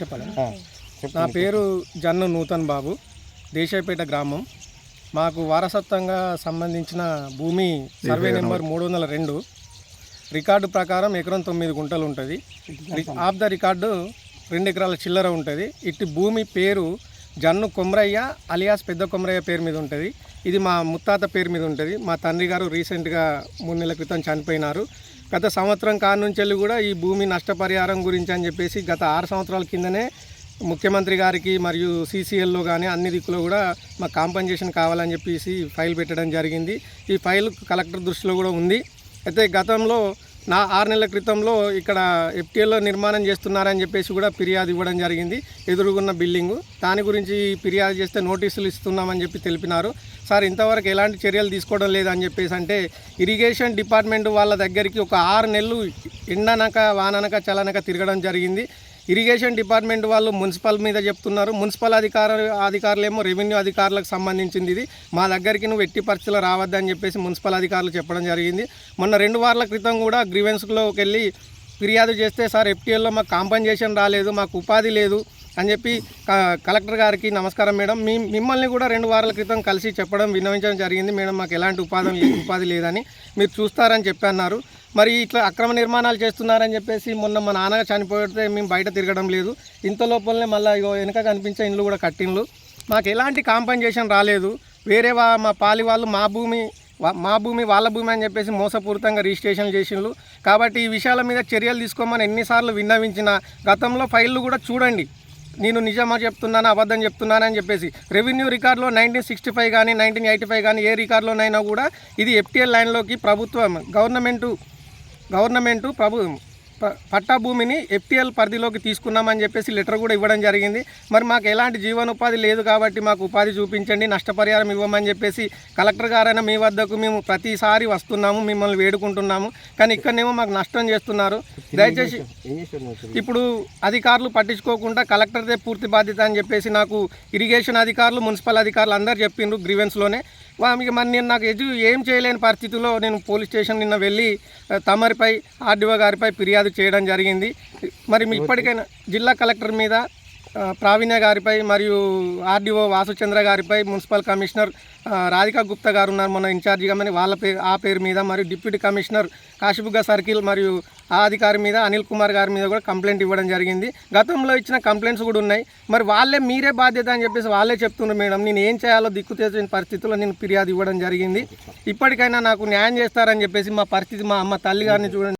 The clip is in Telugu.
చెప్పాలా? నీ పేరు జన్ను నూతన్ బాబు. దేశాయపేట గ్రామం. మాకు వారసత్వంగా సంబంధించిన భూమి సర్వే నెంబర్ మూడు వందల రెండు. రికార్డు ప్రకారం ఎకరం తొమ్మిది గుంటలు ఉంటుంది. ఆఫ్ ద రికార్డు రెండు ఎకరాల చిల్లర ఉంటుంది. ఇట్టి భూమి పేరు జన్ను కొమరయ్య అలియాస్ పెద్ద కొమరయ్య పేరు మీద ఉంటుంది. ఇది మా ముత్తాత పేరు మీద ఉంటుంది. మా తండ్రి గారు రీసెంట్గా మూడు నెలల క్రితం చనిపోయినారు. గత సంవత్సరం కాడ నుంచి వెళ్ళి కూడా ఈ భూమి నష్టపరిహారం గురించి అని చెప్పేసి గత ఆరు సంవత్సరాల కిందనే ముఖ్యమంత్రి గారికి మరియు సీసీఎల్లో కానీ అన్ని దిక్కులో కూడా మాకు కాంపన్సేషన్ కావాలని చెప్పేసి ఫైల్ పెట్టడం జరిగింది. ఈ ఫైల్ కలెక్టర్ దృష్టిలో కూడా ఉంది. అయితే గతంలో నా ఆరు నెలల క్రితంలో ఇక్కడ ఎఫ్టీఎల్లో నిర్మాణం చేస్తున్నారని చెప్పేసి కూడా ఫిర్యాదు ఇవ్వడం జరిగింది. ఎదురుగున్న బిల్డింగు. దాని గురించి ఫిర్యాదు చేస్తే నోటీసులు ఇస్తున్నామని చెప్పి తెలిపినారు. సార్ ఇంతవరకు ఎలాంటి చర్యలు తీసుకోవడం లేదని చెప్పేసి అంటే ఇరిగేషన్ డిపార్ట్మెంట్ వాళ్ళ దగ్గరికి ఒక ఆరు నెలలు ఎండనక వాననక చలనక తిరగడం జరిగింది. ఇరిగేషన్ డిపార్ట్మెంట్ వాళ్ళు మున్సిపల్ మీద చెప్తున్నారు. మున్సిపల్ అధికార అధికారులేమో రెవెన్యూ అధికారులకు సంబంధించింది ఇది. మా దగ్గరికి నువ్వు ఎట్టి పరిస్థితులు రావద్దని చెప్పేసి మున్సిపల్ అధికారులు చెప్పడం జరిగింది. మొన్న రెండు వారాల క్రితం కూడా గ్రీవెన్స్లోకి వెళ్ళి ఫిర్యాదు చేస్తే సార్ ఎఫ్టీఎల్లో మాకు కాంపన్సేషన్ రాలేదు మాకు ఉపాధి లేదు అని చెప్పి క- కలెక్టర్ గారికి నమస్కారం మేడం. మీ మిమ్మల్ని కూడా రెండు వారాల క్రితం కలిసి చెప్పడం విన్నవించడం జరిగింది. మేడం మాకు ఎలాంటి ఉపాధి లేదు ఉపాధి లేదని మీరు చూస్తారని చెప్పన్నారు మరి ఇట్లా అక్రమ నిర్మాణాలు చేస్తున్నారని చెప్పేసి మొన్న మా నాన్న చనిపోతే మేము బయట తిరగడం లేదు. ఇంత లోపలనే మళ్ళీ ఇగో వెనక కనిపించే ఇండ్లు కూడా కట్టిండ్లు. మాకు ఎలాంటి కాంపన్సేషన్ రాలేదు. వేరే వా మా పాలి వాళ్ళు మా భూమి మా భూమి వాళ్ళ భూమి అని చెప్పేసి మోసపూరితంగా రిజిస్ట్రేషన్ చేసిండ్రు కాబట్టి ఈ విషయాల మీద చర్యలు తీసుకోమని ఎన్నిసార్లు విన్నవించిన గతంలో ఫైళ్ళు కూడా చూడండి. నేను నిజమా చెప్తున్నాను అబద్ధం చెప్తున్నానని చెప్పేసి. రెవెన్యూ రికార్డులో నైన్టీన్ సిక్స్టీ ఫైవ్ కానీ నైన్టీన్ ఎయిటీ ఫైవ్ కానీ ఏ రికార్డులోనైనా కూడా ఇది ఎఫ్టీఎల్ లైన్లోకి ప్రభుత్వం గవర్నమెంటు గవర్నమెంటు ప్రభు ప- పట్టా భూమిని ఎఫ్టీఎల్ పరిధిలోకి తీసుకున్నామని చెప్పేసి లెటర్ కూడా ఇవ్వడం జరిగింది. మరి మాకు ఎలాంటి జీవనోపాధి లేదు కాబట్టి మాకు ఉపాధి చూపించండి నష్టపరిహారం ఇవ్వమని చెప్పేసి కలెక్టర్ గారైనా మీ వద్దకు మేము ప్రతిసారి వస్తున్నాము మిమ్మల్ని వేడుకుంటున్నాము. కానీ ఇక్కడనేమో మాకు నష్టం చేస్తున్నారు. దయచేసి? ఇప్పుడు అధికారులు పట్టించుకోకుండా కలెక్టర్దే పూర్తి బాధ్యత అని చెప్పేసి నాకు ఇరిగేషన్ అధికారులు మున్సిపల్ అధికారులు అందరు చెప్పిండ్రు గ్రీవెన్స్లోనే. వామికి మరి నేను నాకు ఎదు ఏం చేయలేని పరిస్థితిలో నేను పోలీస్ స్టేషన్ నిన్న వెళ్ళి తమరిపై ఆర్డీఓ గారిపై ఫిర్యాదు చేయడం జరిగింది. మరి మీ ఇప్పటికైనా జిల్లా కలెక్టర్ మీద ప్రావీణ్య గారిపై మరియు ఆర్డీఓ వాసుచంద్ర గారిపై మున్సిపల్ కమిషనర్ రాధికా గుప్తా గారు ఉన్నారు మొన్న ఇన్ఛార్జిగా మరి వాళ్ళ పేరు ఆ పేరు మీద మరియు డిప్యూటీ కమిషనర్ కాశీబుగ్గ సర్కిల్ మరియు ఆ అధికారి మీద అనిల్ కుమార్ గారి మీద కూడా కంప్లైంట్ ఇవ్వడం జరిగింది. గతంలో ఇచ్చిన కంప్లైంట్స్ కూడా ఉన్నాయి. మరి వాళ్ళే మీరే బాధ్యత అని చెప్పేసి వాళ్ళే చెప్తున్నారు మేడం. నేను ఏం చేయాలో దిక్కు తెలియని పరిస్థితుల్లో నేను ఫిర్యాదు ఇవ్వడం జరిగింది. ఇప్పటికైనా నాకు న్యాయం చేస్తారని చెప్పేసి మా పరిస్థితి మా అమ్మ తల్లి గారిని చూడండి.